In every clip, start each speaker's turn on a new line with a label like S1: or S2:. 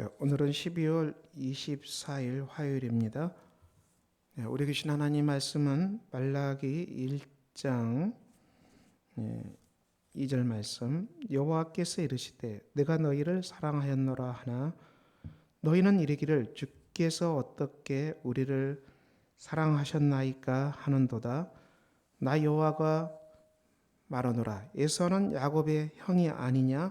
S1: 네, 오늘은 12월 24일 화요일입니다. 네, 우리 계신 하나님 말씀은 말라기 1장 2절 말씀. 여호와께서 이르시되 내가 너희를 사랑하였노라 하나 너희는 이르기를 주께서 어떻게 우리를 사랑하셨나이까 하는도다. 나 여호와가 말하노라. 에서는 야곱의 형이 아니냐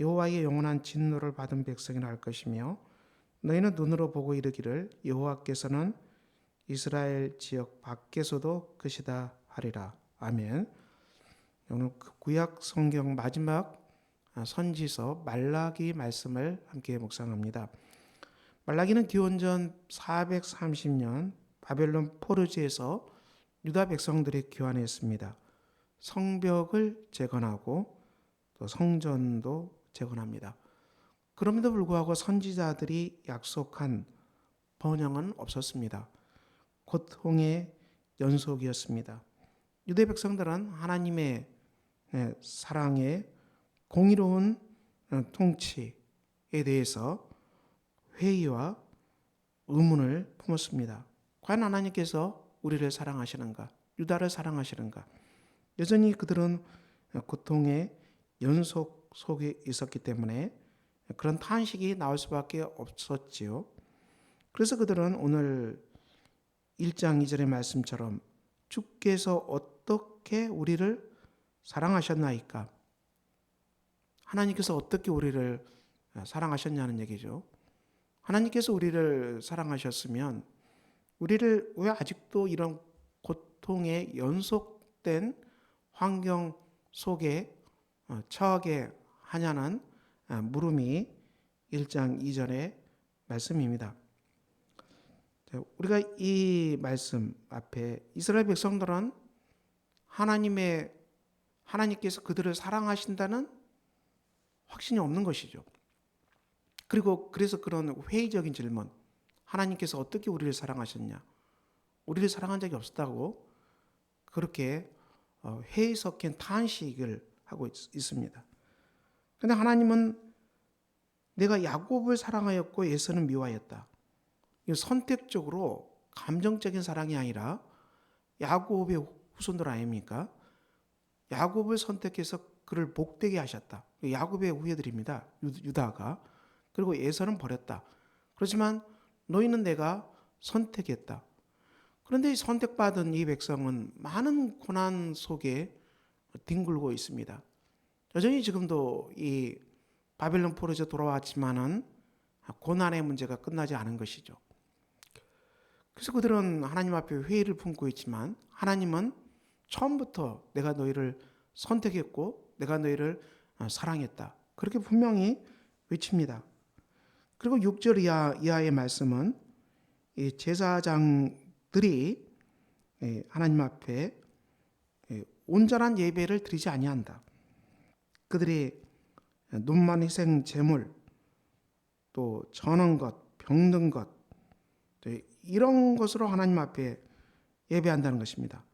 S1: 여호와의 영원한 진노를 받은 백성이라 할 것이며 너희는 눈으로 보고 이르기를 여호와께서는 이스라엘 지역 밖에서도 끝이다 하리라 아멘. 오늘 그 구약 성경 마지막 선지서 말라기 말씀을 함께 묵상합니다. 말라기는 기원전 430년 바벨론 포르지에서 유다 백성들이 교환했습니다. 성벽을 재건하고 또 성전도 재건합니다. 그럼에도 불구하고 선지자들이 약속한 번영은 없었습니다. 고통의 연속이었습니다. 유대 백성들은 하나님의 사랑의 공의로운 통치에 대해서 회의와 의문을 품었습니다. 과연 하나님께서 우리를 사랑하시는가? 유다를 사랑하시는가? 여전히 그들은 고통의 연속 속에 있었기 때문에 그런 탄식이 나올 수밖에 없었지요. 그래서 그들은 오늘 1장 2절의 말씀처럼 주께서 어떻게 우리를 사랑하셨나이까? 하나님께서 어떻게 우리를 사랑하셨냐는 얘기죠. 하나님께서 우리를 사랑하셨으면 우리를 왜 아직도 이런 고통의 연속된 환경 속에 처하게 하냐는 물음이 1장 2절의 말씀입니다. 우리가 이 말씀 앞에 이스라엘 백성들은 하나님의 하나님께서 그들을 사랑하신다는 확신이 없는 것이죠. 그리고 그래서 그런 회의적인 질문. 하나님께서 어떻게 우리를 사랑하셨냐? 우리를 사랑한 적이 없었다고 그렇게 회의 섞인 탄식을 하고 있, 습니다 근데 하나님은 내가 야곱을 사랑하였고 예서는 미워하였다. 이 선택적으로 감정적인 사랑이 아니라 야곱의 후손들 아닙니까? 야곱을 선택해서 그를 복되게 하셨다. 야곱의 후예들입니다. 유다가. 그리고 예서는 버렸다. 그렇지만 너희는 내가 선택했다. 그런데 이 선택받은 이 백성은 많은 고난 속에 뒹굴고 있습니다. 여전히 지금도 이 바벨론 포로에서 돌아왔지만은 고난의 문제가 끝나지 않은 것이죠. 그래서 그들은 하나님 앞에 회의를 품고 있지만 하나님은 처음부터 내가 너희를 선택했고 내가 너희를 사랑했다. 그렇게 분명히 외칩니다. 그리고 6절 이하, 이하의 말씀은 제사장들이 하나님 앞에 온전한 예배를 드리지 아니한다. 그들이 눈만 희생 제물 또 전한 것, 병든 것 이런 것으로 하나님 앞에 예배한다는 것입니다.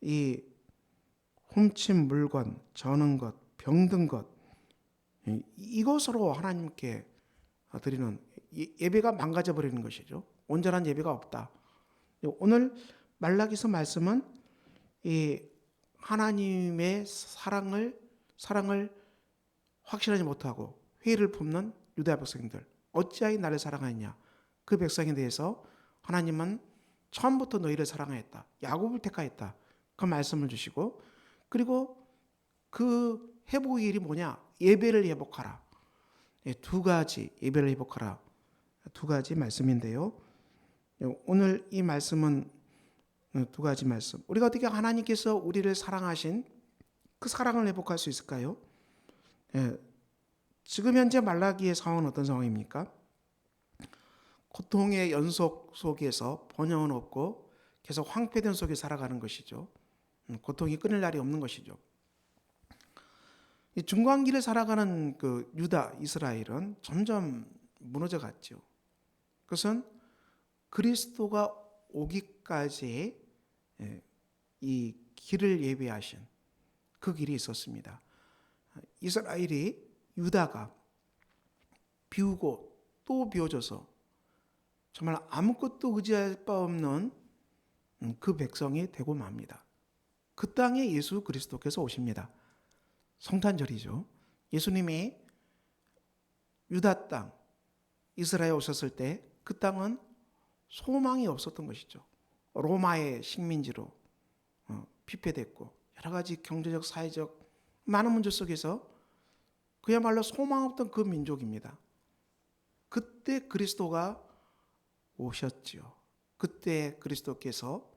S1: 이 훔친 물건, 저는 것, 병든 것 이것으로 하나님께 드리는 예배가 망가져 버리는 것이죠. 온전한 예배가 없다. 오늘 말라기서 말씀은 이 하나님의 사랑을 사랑을 확신하지 못하고 회의를 품는 유다 백성들 어찌하여 나를 사랑하느냐? 그 백성에 대해서 하나님은 처음부터 너희를 사랑하였다 야곱을 택하였다 그 말씀을 주시고 그리고 그 회복의 일이 뭐냐? 예배를 회복하라. 예, 두 가지 예배를 회복하라. 두 가지 말씀인데요. 오늘 이 말씀은 두 가지 말씀. 우리가 어떻게 하나님께서 우리를 사랑하신 그 사랑을 회복할 수 있을까요? 예, 지금 현재 말라기의 상황은 어떤 상황입니까? 고통의 연속 속에서 번영은 없고 계속 황폐된 속에 살아가는 것이죠. 음, 고통이 끊을 날이 없는 것이죠. 이 중간기를 살아가는 그 유다 이스라엘은 점점 무너져 갔죠. 그것은 그리스도가 오기까지 예, 이 길을 예비하신 그 길이 있었습니다. 이스라엘이 유다가 비우고 또 비워져서 정말 아무것도 의지할 바 없는 음, 그 백성이 되고 맙니다. 그 땅에 예수 그리스도께서 오십니다. 성탄절이죠. 예수님이 유다 땅 이스라엘 오셨을 때 그 땅은 소망이 없었던 것이죠. 로마의 식민지로 어, 피폐됐고 여러 가지 경제적 사회적 많은 문제 속에서 그야말로 소망 없던 그 민족입니다. 그때 그리스도가 오셨지요. 그때 그리스도께서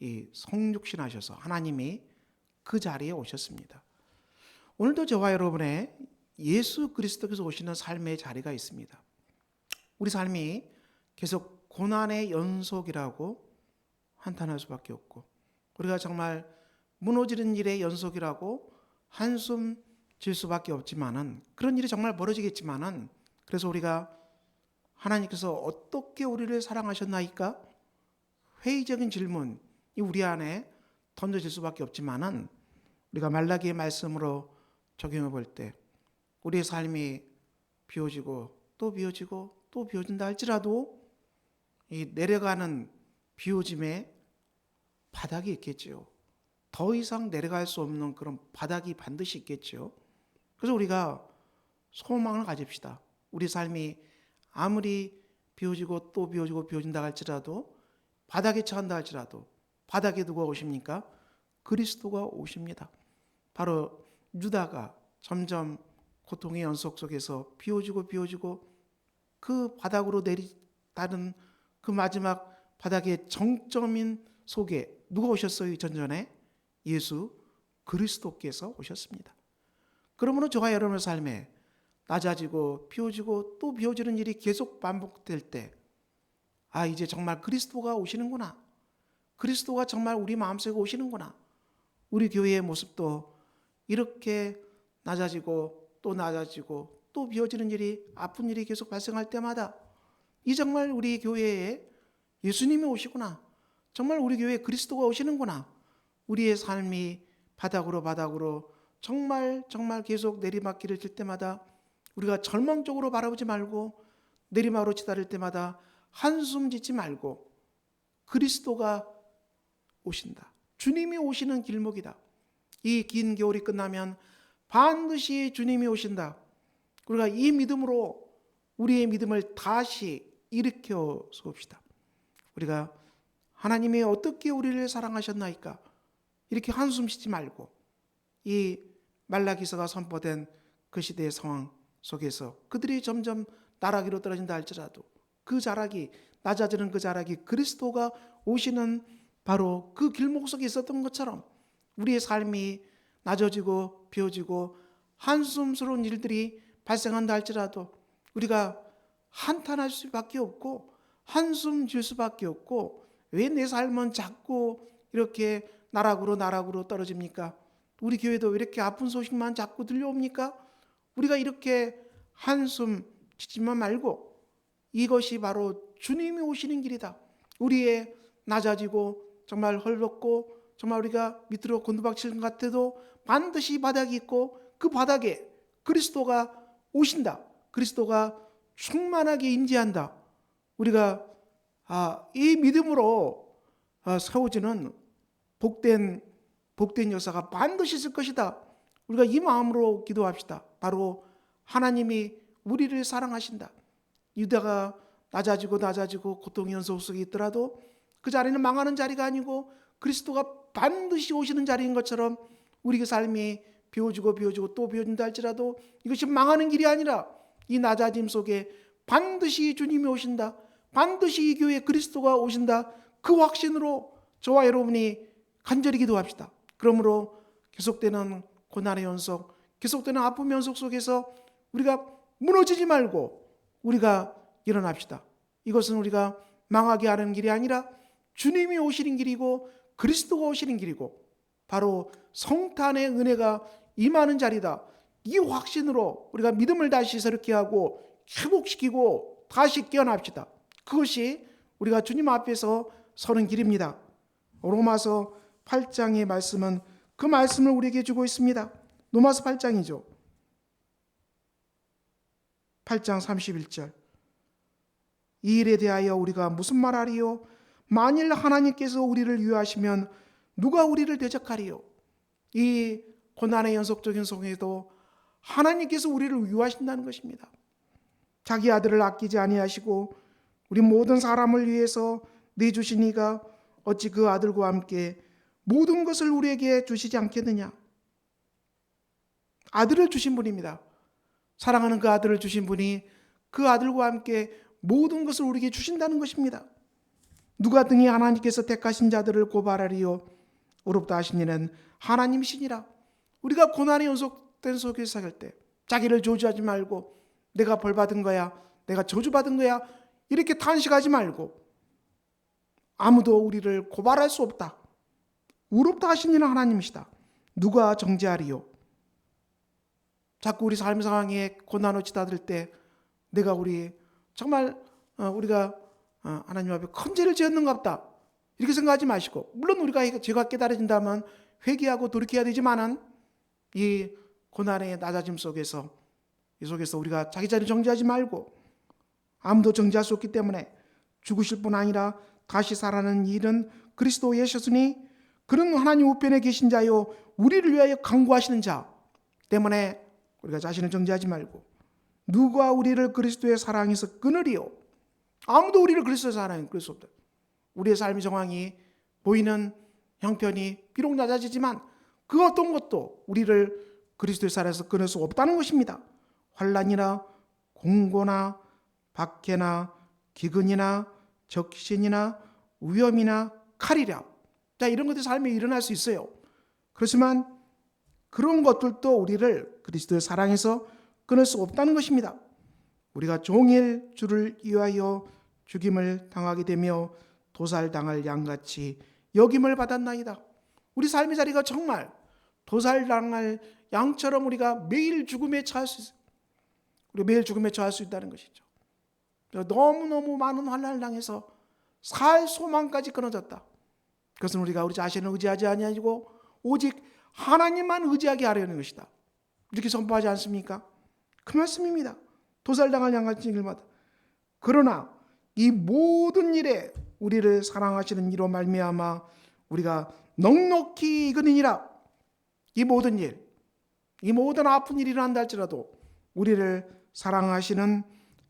S1: 이 성육신하셔서 하나님이 그 자리에 오셨습니다. 오늘도 저와 여러분의 예수 그리스도께서 오시는 삶의 자리가 있습니다. 우리 삶이 계속 고난의 연속이라고 한탄할 수밖에 없고 우리가 정말 무너지는 일의 연속이라고 한숨 질 수밖에 없지만은 그런 일이 정말 벌어지겠지만은 그래서 우리가 하나님께서 어떻게 우리를 사랑하셨나이까 회의적인 질문이 우리 안에 던져질 수밖에 없지만은 우리가 말라기의 말씀으로 적용해 볼 때 우리의 삶이 비워지고 또 비워지고 또 비워진다 할지라도 이 내려가는 비워짐에 바닥이 있겠지요. 더 이상 내려갈 수 없는 그런 바닥이 반드시 있겠지요. 그래서 우리가 소망을 가집시다. 우리 삶이 아무리 비워지고 또 비워지고 비워진다 할지라도 바닥에 처한다 할지라도 바닥에 누가 오십니까? 그리스도가 오십니다. 바로 유다가 점점 고통의 연속 속에서 비워지고 비워지고 그 바닥으로 내리다는 그 마지막 바닥의 정점인 속에 누가 오셨어요? 전전에 예수 그리스도께서 오셨습니다. 그러므로 저와 여러분의 삶에 낮아지고 비워지고 또 비워지는 일이 계속 반복될 때, 아, 이제 정말 그리스도가 오시는구나. 그리스도가 정말 우리 마음속에 오시는구나. 우리 교회의 모습도 이렇게 낮아지고 또 낮아지고 또 비워지는 일이 아픈 일이 계속 발생할 때마다 이 정말 우리 교회에 예수님이 오시구나. 정말 우리 교회에 그리스도가 오시는구나. 우리의 삶이 바닥으로 바닥으로 정말 정말 계속 내리막길을 칠 때마다 우리가 절망적으로 바라보지 말고 내리막으로 치달을 때마다 한숨 짓지 말고 그리스도가 오신다. 주님이 오시는 길목이다. 이 긴 겨울이 끝나면 반드시 주님이 오신다. 우리가 이 믿음으로 우리의 믿음을 다시 일으켜 봅시다. 우리가 하나님이 어떻게 우리를 사랑하셨나이까? 이렇게 한숨 쉬지 말고 이 말라기서가 선포된 그 시대의 상황 속에서 그들이 점점 나락으로 떨어진다 할지라도 그 자락이 낮아지는 그 자락이 그리스도가 오시는 바로 그 길목 속에 있었던 것처럼 우리의 삶이 낮아지고 비워지고 한숨스러운 일들이 발생한다 할지라도 우리가 한탄할 수밖에 없고 한숨 질 수밖에 없고 왜 내 삶은 자꾸 이렇게 나락으로 나락으로 떨어집니까? 우리 교회도 왜 이렇게 아픈 소식만 자꾸 들려옵니까? 우리가 이렇게 한숨 치지만 말고 이것이 바로 주님이 오시는 길이다. 우리의 낮아지고 정말 헐벗고 정말 우리가 밑으로 곤두박질 것 같아도 반드시 바닥이 있고 그 바닥에 그리스도가 오신다. 그리스도가 충만하게 임재한다. 우리가 아, 이 믿음으로 아, 세워지는 복된 복된 역사가 반드시 있을 것이다. 우리가 이 마음으로 기도합시다. 바로 하나님이 우리를 사랑하신다. 유다가 낮아지고 낮아지고 고통 연속 속에 있더라도 그 자리는 망하는 자리가 아니고 그리스도가 반드시 오시는 자리인 것처럼 우리의 삶이 비워지고 비워지고 또 비워진다 할지라도 이것이 망하는 길이 아니라 이 낮아짐 속에 반드시 주님이 오신다. 반드시 이 교회에 그리스도가 오신다. 그 확신으로 저와 여러분이 간절히 기도합시다. 그러므로 계속되는 고난의 연속, 계속되는 아픔의 연속 속에서 우리가 무너지지 말고 우리가 일어납시다. 이것은 우리가 망하게 하는 길이 아니라 주님이 오시는 길이고 그리스도가 오시는 길이고 바로 성탄의 은혜가 임하는 자리다. 이 확신으로 우리가 믿음을 다시 새롭게 하고 회복시키고 다시 깨어납시다. 그것이 우리가 주님 앞에서 서는 길입니다. 로마서 8장의 말씀은 그 말씀을 우리에게 주고 있습니다. 로마서 8장이죠. 8장 31절. 이 일에 대하여 우리가 무슨 말하리요? 만일 하나님께서 우리를 위하시면 누가 우리를 대적하리요? 이 고난의 연속적인 속에도 하나님께서 우리를 위하신다는 것입니다. 자기 아들을 아끼지 아니하시고 우리 모든 사람을 위해서 내주시니가 어찌 그 아들과 함께 모든 것을 우리에게 주시지 않겠느냐? 아들을 주신 분입니다. 사랑하는 그 아들을 주신 분이 그 아들과 함께 모든 것을 우리에게 주신다는 것입니다. 누가 등이 하나님께서 택하신 자들을 고발하리요? 어렵다 하신 이는 하나님이시니라. 우리가 고난의 연속된 속에 살때 자기를 저주하지 말고 내가 벌 받은 거야, 내가 저주 받은 거야 이렇게 탄식하지 말고 아무도 우리를 고발할 수 없다. 의롭다 하신 이는 하나님이시다. 누가 정죄하리요? 자꾸 우리 삶 상황에 고난을 치닫을 때 내가 우리 정말 어, 우리가 어, 하나님 앞에 큰 죄를 지었는가 보다 이렇게 생각하지 마시고 물론 우리가 죄가 깨달아진다면 회개하고 돌이켜야 되지만은 이 고난의 낮아짐 속에서 이 속에서 우리가 자기 자리 정지하지 말고 아무도 정지할 수 없기 때문에 죽으실 뿐 아니라 다시 살아나는 일은 그리스도 예수니 그런 하나님 우편에 계신 자요 우리를 위하여 강구하시는 자 때문에 우리가 자신을 정지하지 말고 누가 우리를 그리스도의 사랑에서 끊으리요? 아무도 우리를 그리스도의 사랑에 끊을 수 없다. 우리의 삶의 정황이 보이는 형편이 비록 낮아지지만 그 어떤 것도 우리를 그리스도의 사랑에서 끊을 수 없다는 것입니다. 환란이나 공고나 박해나 기근이나 적신이나 위험이나 칼이라. 자, 이런 것들이 삶에 일어날 수 있어요. 그렇지만 그런 것들도 우리를 그리스도의 사랑에서 끊을 수 없다는 것입니다. 우리가 종일 주를 위하여 죽임을 당하게 되며 도살당할 양같이 여김을 받았나이다. 우리 삶의 자리가 정말 도살당할 양처럼 우리가 매일 죽음에 처할 수 있어요. 우리 매일 죽음에 처할 수 있다는 것이죠. 너무너무 많은 환란을 당해서 살 소망까지 끊어졌다. 그것은 우리가 우리 자신을 의지하지 아니하고 오직 하나님만 의지하게 하려는 것이다. 이렇게 선포하지 않습니까? 그 말씀입니다. 도살당할 양같이 일마다. 그러나 이 모든 일에 우리를 사랑하시는 이로 말미암아 우리가 넉넉히 이거니라. 이 모든 일, 이 모든 아픈 일이 일어난다 할지라도 우리를 사랑하시는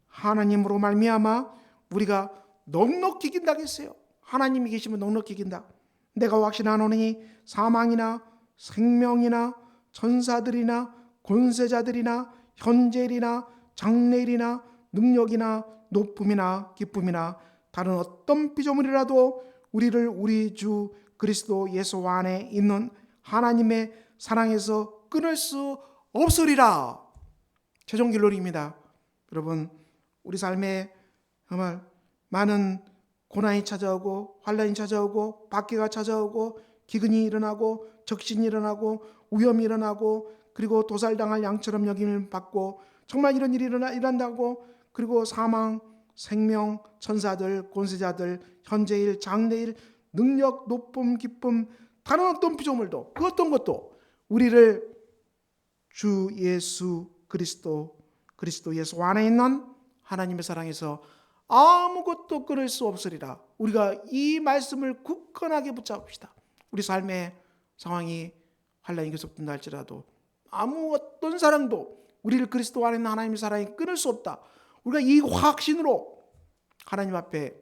S1: 하나님으로 말미암아 우리가 넉넉히 이긴다 했어요. 하나님이 계시면 넉넉히 이긴다. 내가 확신하노니 사망이나 생명이나 천사들이나 권세자들이나 현재일이나 장래일이나 능력이나 높음이나 기쁨이나 다른 어떤 피조물이라도 우리를 우리 주 그리스도 예수 안에 있는 하나님의 사랑에서 끊을 수 없으리라. 최종 결론입니다. 여러분, 우리 삶에 정말 많은 고난이 찾아오고 환란이 찾아오고 박해가 찾아오고 기근이 일어나고 적신이 일어나고 위험이 일어나고 그리고 도살당할 양처럼 여김을 받고 정말 이런 일이 일어나 일어난다고 그리고 사망, 생명, 천사들, 권세자들, 현재일, 장래일, 능력, 높음, 기쁨, 다른 어떤 피조물도 그 어떤 것도 우리를 주 예수 그리스도 그리스도 예수 안에 있는 하나님의 사랑에서 아무것도 끊을 수 없으리라. 우리가 이 말씀을 굳건하게 붙잡읍시다. 우리 삶의 상황이 환란이 계속된다 할지라도 아무 어떤 사랑도 우리를 그리스도 안에 있는 하나님의 사랑이 끊을 수 없다. 우리가 이 확신으로 하나님 앞에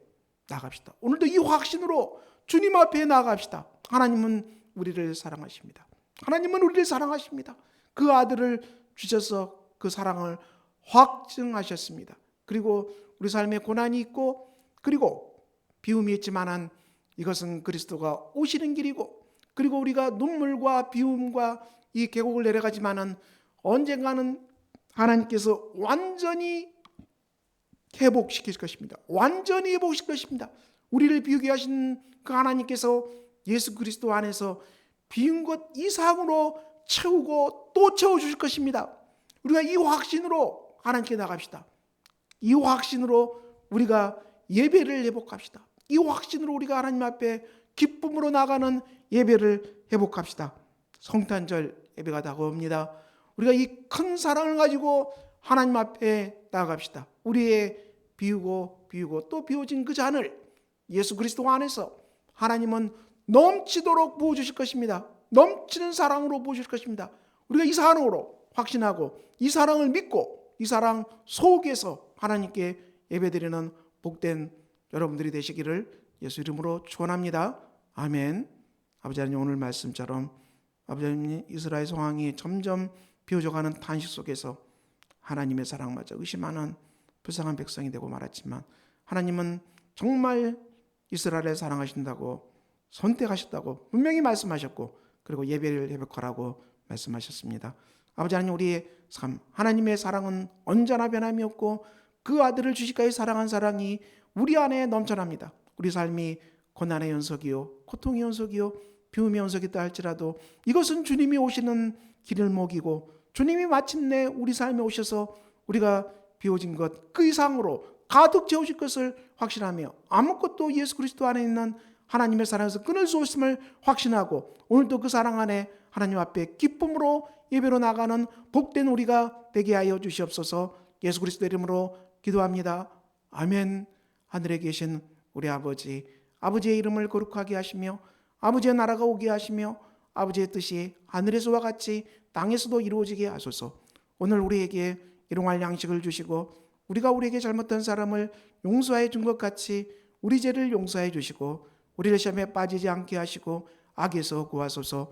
S1: 나갑시다. 오늘도 이 확신으로 주님 앞에 나갑시다. 하나님은 우리를 사랑하십니다. 하나님은 우리를 사랑하십니다. 그 아들을 주셔서 그 사랑을 확증하셨습니다. 그리고 우리 삶에 고난이 있고 그리고 비움이 있지만은 이것은 그리스도가 오시는 길이고 그리고 우리가 눈물과 비움과 이 계곡을 내려가지만은 언젠가는 하나님께서 완전히 회복시킬 것입니다. 완전히 회복시킬 것입니다. 우리를 비우게 하신 그 하나님께서 예수 그리스도 안에서 비운 것 이상으로 채우고 또 채워 주실 것입니다. 우리가 이 확신으로 하나님께 나갑시다. 이 확신으로 우리가 예배를 회복합시다. 이 확신으로 우리가 하나님 앞에 기쁨으로 나가는 예배를 회복합시다. 성탄절 예배가 다가옵니다. 우리가 이 큰 사랑을 가지고 하나님 앞에 나아갑시다. 우리의 비우고 비우고 또 비워진 그 잔을 예수 그리스도 안에서 하나님은 넘치도록 부어 주실 것입니다. 넘치는 사랑으로 부어 주실 것입니다. 우리가 이 사랑으로 확신하고 이 사랑을 믿고 이 사랑 속에서 하나님께 예배드리는 복된 여러분들이 되시기를 예수 이름으로 축원합니다. 아멘. 아버지 하나님 오늘 말씀처럼 아버지 하나님 이스라엘 상황이 점점 비워져가는 탄식 속에서 하나님의 사랑마저 의심하는 불쌍한 백성이 되고 말았지만 하나님은 정말 이스라엘을 사랑하신다고 선택하셨다고 분명히 말씀하셨고 그리고 예배를 회복하라고 말씀하셨습니다. 아버지 하나님 우리의 삶 하나님의 사랑은 언제나 변함이 없고 그 아들을 주시까지 사랑한 사랑이 우리 안에 넘쳐납니다. 우리 삶이 고난의 연속이요 고통의 연속이요 비움의 연속이다 할지라도 이것은 주님이 오시는 길을 먹이고 주님이 마침내 우리 삶에 오셔서 우리가 비워진 것 그 이상으로 가득 채우실 것을 확신하며 아무것도 예수 그리스도 안에 있는 하나님의 사랑에서 끊을 수 없음을 확신하고 오늘도 그 사랑 안에 하나님 앞에 기쁨으로 예배로 나가는 복된 우리가 되게 하여 주시옵소서 예수 그리스도 이름으로 기도합니다. 아멘. 하늘에 계신 우리 아버지, 아버지의 이름을 거룩하게 하시며 아버지의 나라가 오게 하시며 아버지의 뜻이 하늘에서와 같이 땅에서도 이루어지게 하소서. 오늘 우리에게 일용할 양식을 주시고 우리가 우리에게 잘못한 사람을 용서해 준 것 같이 우리 죄를 용서해 주시고 우리를 시험에 빠지지 않게 하시고 악에서 구하소서.